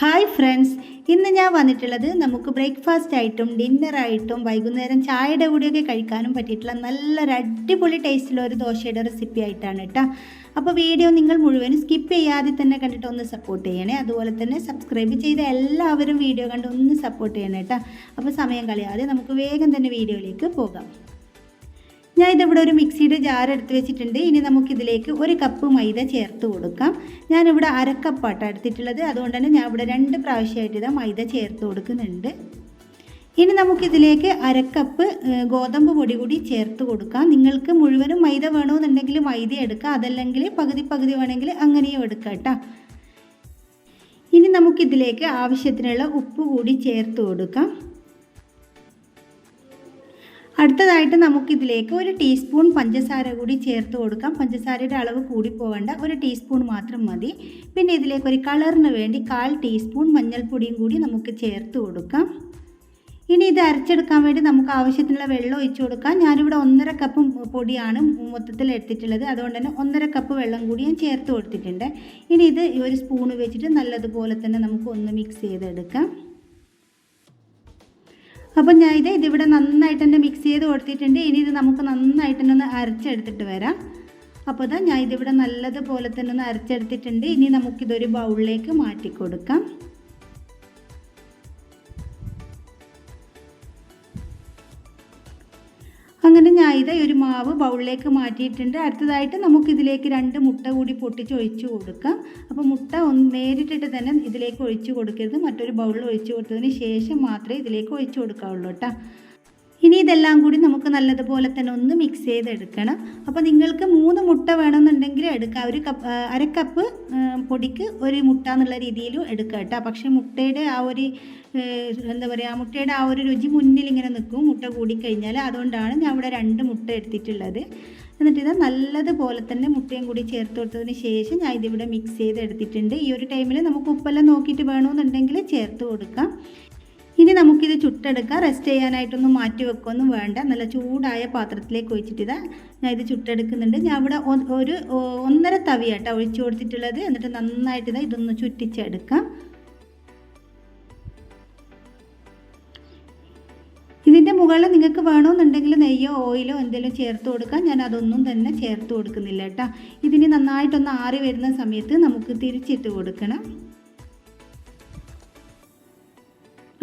Hi friends ഇന്ന് ഞാൻ വന്നിട്ടുള്ളത് നമുക്ക് ബ്രേക്ക്ഫാസ്റ്റ് ആയിട്ടും ഡിന്നറായിട്ടും വൈകുന്നേരം ചായയുടെ കൂടെയൊക്കെ കഴിക്കാനും പറ്റിയിട്ടുള്ള നല്ലൊരു അടിപൊളി ടേസ്റ്റുള്ള ഒരു ദോശയുടെ റെസിപ്പി ആയിട്ടാണ് കേട്ടോ. അപ്പോൾ വീഡിയോ നിങ്ങൾ മുഴുവനും സ്കിപ്പ് ചെയ്യാതെ തന്നെ കണ്ടിട്ട് ഒന്ന് സപ്പോർട്ട് ചെയ്യണേ. അതുപോലെ തന്നെ സബ്സ്ക്രൈബ് ചെയ്ത എല്ലാവരും വീഡിയോ കണ്ട് ഒന്ന് സപ്പോർട്ട് ചെയ്യണേ അപ്പോൾ സമയം കളയാതെ നമുക്ക് വേഗം തന്നെ വീഡിയോയിലേക്ക് പോകാം. ഞാൻ ഇതിവിടെ ഒരു മിക്സിയുടെ ജാർ എടുത്ത് വെച്ചിട്ടുണ്ട്. ഇനി നമുക്കിതിലേക്ക് ഒരു കപ്പ് മൈദ ചേർത്ത് കൊടുക്കാം. ഞാനിവിടെ അരക്കപ്പാട്ടാണ് എടുത്തിട്ടുള്ളത് അതുകൊണ്ട് തന്നെ ഞാൻ ഇവിടെ രണ്ട് പ്രാവശ്യമായിട്ട് ഇതാ മൈദ ചേർത്ത് കൊടുക്കുന്നുണ്ട്. ഇനി നമുക്കിതിലേക്ക് അരക്കപ്പ് ഗോതമ്പ് പൊടി കൂടി ചേർത്ത് കൊടുക്കാം. നിങ്ങൾക്ക് മുഴുവനും മൈദ വേണമെന്നുണ്ടെങ്കിൽ മൈദ എടുക്കാം. അതല്ലെങ്കിൽ പകുതി പകുതി വേണമെങ്കിൽ അങ്ങനെയും എടുക്കാം കേട്ടോ. ഇനി നമുക്കിതിലേക്ക് ആവശ്യത്തിനുള്ള ഉപ്പ് കൂടി ചേർത്ത് കൊടുക്കാം. അടുത്തതായിട്ട് നമുക്കിതിലേക്ക് ഒരു ടീസ്പൂൺ പഞ്ചസാര കൂടി ചേർത്ത് കൊടുക്കാം. പഞ്ചസാരയുടെ അളവ് കൂടി പോകേണ്ട. ഒരു ടീസ്പൂൺ മാത്രം മതി. പിന്നെ ഇതിലേക്ക് ഒരു കളറിന് വേണ്ടി കാൽ ടീസ്പൂൺ മഞ്ഞൾപ്പൊടിയും കൂടി നമുക്ക് ചേർത്ത് കൊടുക്കാം. ഇനി ഇത് അരച്ചെടുക്കാൻ വേണ്ടി നമുക്ക് ആവശ്യത്തിനുള്ള വെള്ളം ഒഴിച്ചു കൊടുക്കാം. ഞാനിവിടെ ഒന്നര കപ്പ് പൊടിയാണ് മൊത്തത്തിൽ എടുത്തിട്ടുള്ളത്. അതുകൊണ്ട് തന്നെ ഒന്നര കപ്പ് വെള്ളം കൂടി ഞാൻ ചേർത്ത് കൊടുത്തിട്ടുണ്ട്. ഇനി ഇത് ഒരു സ്പൂൺ വെച്ചിട്ട് നല്ലതുപോലെ തന്നെ നമുക്ക് ഒന്ന് മിക്സ് ചെയ്തെടുക്കാം. അപ്പം ഞാൻ ഇത് ഇതിവിടെ നന്നായിട്ട് തന്നെ മിക്സ് ചെയ്ത് കൊടുത്തിട്ടുണ്ട്. ഇനി ഇത് നമുക്ക് നന്നായിട്ട് തന്നെ ഒന്ന് അരച്ചെടുത്തിട്ട് വരാം. അപ്പോൾ ഇതാ ഞാൻ ഇതിവിടെ നല്ലതുപോലെ തന്നെ ഒന്ന് അരച്ചെടുത്തിട്ടുണ്ട്. ഇനി നമുക്കിതൊരു ബൗളിലേക്ക് മാറ്റി കൊടുക്കാം അങ്ങനെ ഞാൻ ഇത് ഒരു മാവ് ബൗളിലേക്ക് മാറ്റിയിട്ടുണ്ട്. അടുത്തതായിട്ട് നമുക്കിതിലേക്ക് രണ്ട് മുട്ട കൂടി പൊട്ടിച്ച് ഒഴിച്ച് കൊടുക്കാം. അപ്പോൾ മുട്ട ഒന്ന് നേരിട്ടിട്ട് തന്നെ ഇതിലേക്ക് ഒഴിച്ച് കൊടുക്കരുത്. മറ്റൊരു ബൗളിൽ ഒഴിച്ച് കൊടുത്തതിന് ശേഷം മാത്രമേ ഇതിലേക്ക് ഒഴിച്ച് കൊടുക്കാവുള്ളൂ കേട്ടോ. ഇനി ഇതെല്ലാം കൂടി നമുക്ക് നല്ലതുപോലെ തന്നെ ഒന്ന് മിക്സ് ചെയ്തെടുക്കണം. അപ്പോൾ നിങ്ങൾക്ക് മൂന്ന് മുട്ട വേണമെന്നുണ്ടെങ്കിൽ എടുക്കാം. ഒരു കപ്പ് അര കപ്പ് പൊടിക്ക് ഒരു മുട്ട എന്നുള്ള രീതിയിലും എടുക്കാം കേട്ടോ. പക്ഷേ മുട്ടയുടെ ആ ഒരു എന്താ പറയുക മുട്ടയുടെ ആ ഒരു രുചി മുന്നിൽ ഇങ്ങനെ നിൽക്കും മുട്ട കൂടിക്കഴിഞ്ഞാൽ. അതുകൊണ്ടാണ് ഞാൻ ഇവിടെ രണ്ട് മുട്ട എടുത്തിട്ടുള്ളത്. എന്നിട്ട് ഇത് നല്ലതുപോലെ തന്നെ മുട്ടയും കൂടി ചേർത്ത് കൊടുത്തതിന് ശേഷം ഞാൻ ഇതിവിടെ മിക്സ് ചെയ്ത് എടുത്തിട്ടുണ്ട് ഈ ഒരു ടൈമിൽ നമുക്ക് ഉപ്പെല്ലാം നോക്കിയിട്ട് വേണമെന്നുണ്ടെങ്കിൽ ചേർത്ത് കൊടുക്കാം. ഇനി നമുക്കിത് ചുട്ടെടുക്കാം. റെസ്റ്റ് ചെയ്യാനായിട്ടൊന്നും മാറ്റി വെക്കുകയൊന്നും വേണ്ട. നല്ല ചൂടായ പാത്രത്തിലേക്ക് ഒഴിച്ചിട്ടിതാ. ഞാൻ ഇത് ചുട്ടെടുക്കുന്നുണ്ട്. ഞാൻ ഇവിടെ ഒരു ഒന്നര തവിയാട്ടോ ഒഴിച്ചു കൊടുത്തിട്ടുള്ളത്. എന്നിട്ട് നന്നായിട്ട് ഇതാ ഇതൊന്ന് ചുറ്റിച്ചെടുക്കാം. ഇതിന്റെ മുകളിൽ നിങ്ങൾക്ക് വേണമെന്നുണ്ടെങ്കിൽ നെയ്യോ ഓയിലോ എന്തെങ്കിലും ചേർത്ത് കൊടുക്കാം. ഞാൻ അതൊന്നും തന്നെ ചേർത്ത് കൊടുക്കുന്നില്ല കേട്ടോ. ഇതിന് നന്നായിട്ടൊന്ന് ആറി വരുന്ന സമയത്ത് നമുക്ക് തിരിച്ചിട്ട് കൊടുക്കണം.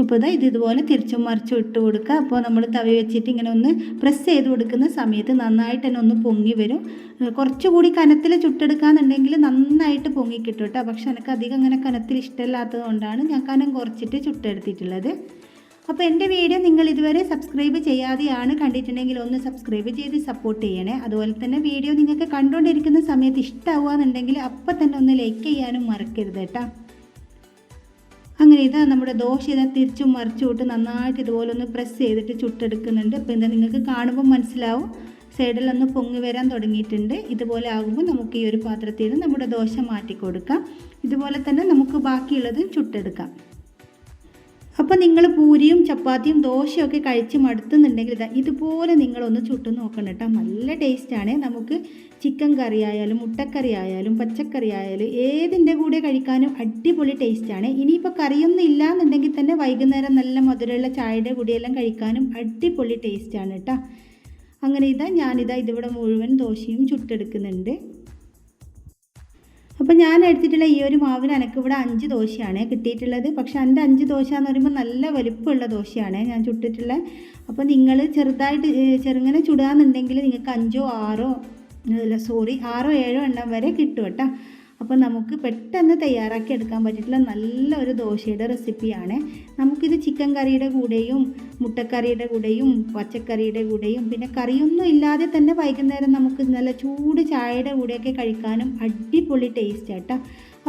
ഇപ്പോൾ ഇതാ ഇത് ഇതുപോലെ തിരിച്ചും മറിച്ചും ഇട്ട് കൊടുക്കുക അപ്പോൾ നമ്മൾ തവി വെച്ചിട്ട് ഇങ്ങനെ ഒന്ന് പ്രസ് ചെയ്ത് കൊടുക്കുന്ന സമയത്ത് നന്നായിട്ട് തന്നെ ഒന്ന് പൊങ്ങി വരും. കുറച്ചുകൂടി കനത്തിൽ ചുട്ടെടുക്കാന്നുണ്ടെങ്കിൽ നന്നായിട്ട് പൊങ്ങി കിട്ടും കേട്ടോ. പക്ഷെ എനിക്ക് അധികം അങ്ങനെ കനത്തിൽ ഇഷ്ടമില്ലാത്തത് കൊണ്ടാണ് ഞാൻ കനം കുറച്ചിട്ട് ചുട്ടെടുത്തിട്ടുള്ളത്. അപ്പോൾ എന്റെ വീഡിയോ നിങ്ങൾ ഇതുവരെ സബ്സ്ക്രൈബ് ചെയ്യാതെയാണ് കണ്ടിട്ടുണ്ടെങ്കിൽ ഒന്ന് സബ്സ്ക്രൈബ് ചെയ്ത് സപ്പോർട്ട് ചെയ്യണേ. അതുപോലെ തന്നെ വീഡിയോ നിങ്ങൾക്ക് കണ്ടുകൊണ്ടിരിക്കുന്ന സമയത്ത് ഇഷ്ടമാവുക എന്നുണ്ടെങ്കിൽ അപ്പം തന്നെ ഒന്ന് ലൈക്ക് ചെയ്യാനും മറക്കരുത് കേട്ടോ. അങ്ങനെ ഇതാ നമ്മുടെ ദോശ ഇതാ തിരിച്ചും മറിച്ചും നന്നായിട്ട് ഇതുപോലെ ഒന്ന് പ്രസ് ചെയ്തിട്ട് ചുട്ടെടുക്കുന്നുണ്ട്. അപ്പോൾ എന്താ നിങ്ങൾക്ക് കാണുമ്പോൾ മനസ്സിലാവും. സൈഡിലൊന്ന് പൊങ്ങി വരാൻ തുടങ്ങിയിട്ടുണ്ട്. ഇതുപോലെ ആകുമ്പോൾ നമുക്ക് ഈ ഒരു പാത്രത്തിൽ നമ്മുടെ ദോശ മാറ്റി കൊടുക്കാം ഇതുപോലെ തന്നെ നമുക്ക് ബാക്കിയുള്ളതും ചുട്ടെടുക്കാം. അപ്പോൾ നിങ്ങൾ പൂരിയും ചപ്പാത്തിയും ദോശയൊക്കെ കഴിച്ച് മടുത്തുന്നുണ്ടെങ്കിൽ ഇതാ ഇതുപോലെ നിങ്ങളൊന്ന് ചുട്ടു നോക്കണം കേട്ടോ. നല്ല ടേസ്റ്റാണ് നമുക്ക് ചിക്കൻ കറി ആയാലും മുട്ടക്കറി ആയാലും പച്ചക്കറി ആയാലും ഏതിന്റെ കൂടെ കഴിക്കാനും അടിപൊളി ടേസ്റ്റാണ് ഇനിയിപ്പോൾ കറിയൊന്നും ഇല്ലാന്നുണ്ടെങ്കിൽ തന്നെ വൈകുന്നേരം നല്ല മധുരമുള്ള ചായയുടെ കൂടിയെല്ലാം കഴിക്കാനും അടിപൊളി ടേസ്റ്റാണ് കേട്ടോ. അങ്ങനെ ഇതാ ഞാനിതാ ഇതിവിടെ മുഴുവൻ ദോശയും ചുട്ടെടുക്കുന്നുണ്ട്. അപ്പോൾ ഞാൻ എടുത്തിട്ടുള്ള ഈ ഒരു മാവിന് എനിക്ക് ഇവിടെ അഞ്ച് ദോശയാണ് കിട്ടിയിട്ടുള്ളത്. പക്ഷേ എന്റെ അഞ്ച് ദോശ എന്ന് പറയുമ്പോൾ നല്ല വലിപ്പമുള്ള ദോശയാണ് ഞാൻ ചുട്ടിട്ടുള്ളത്. അപ്പോൾ നിങ്ങൾ ചെറുതായിട്ട് ചെറുങ്ങനെ ചുടുകയെന്നുണ്ടെങ്കിൽ നിങ്ങൾക്ക് അഞ്ചോ ആറോ സോറി ആറോ ഏഴോ എണ്ണം വരെ കിട്ടും കേട്ടോ. അപ്പോൾ നമുക്ക് പെട്ടെന്ന് തയ്യാറാക്കി എടുക്കാൻ പറ്റിയിട്ടുള്ള നല്ല ഒരു ദോശയുടെ റെസിപ്പിയാണ്. നമുക്കിത് ചിക്കൻ കറിയുടെ കൂടെയും മുട്ടക്കറിയുടെ കൂടെയും പച്ചക്കറിയുടെ കൂടെയും പിന്നെ കറിയൊന്നും ഇല്ലാതെ തന്നെ വൈകുന്നേരം നമുക്ക് നല്ല ചൂട് ചായയുടെ കൂടെയൊക്കെ കഴിക്കാനും അടിപൊളി ടേസ്റ്റ് ആട്ടോ.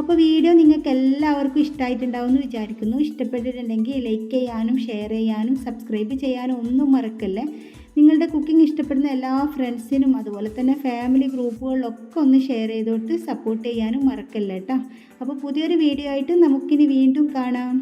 അപ്പോൾ വീഡിയോ നിങ്ങൾക്ക് എല്ലാവർക്കും ഇഷ്ടമായിട്ടുണ്ടാവും എന്ന് വിചാരിക്കുന്നു. ഇഷ്ടപ്പെട്ടിട്ടുണ്ടെങ്കിൽ ലൈക്ക് ചെയ്യാനും ഷെയർ ചെയ്യാനും സബ്സ്ക്രൈബ് ചെയ്യാനും ഒന്നും മറക്കല്ലേ? നിങ്ങളുടെ കുക്കിംഗ് ഇഷ്ടപ്പെടുന്ന എല്ലാ ഫ്രണ്ട്സിനും അതുപോലെ തന്നെ ഫാമിലി ഗ്രൂപ്പുകളിലൊക്കെ ഒന്ന് ഷെയർ ചെയ്തോട്ട് സപ്പോർട്ട് ചെയ്യാനും മറക്കല്ല കേട്ടോ അപ്പോൾ പുതിയൊരു വീഡിയോ ആയിട്ട് നമുക്കിനി വീണ്ടും കാണാം.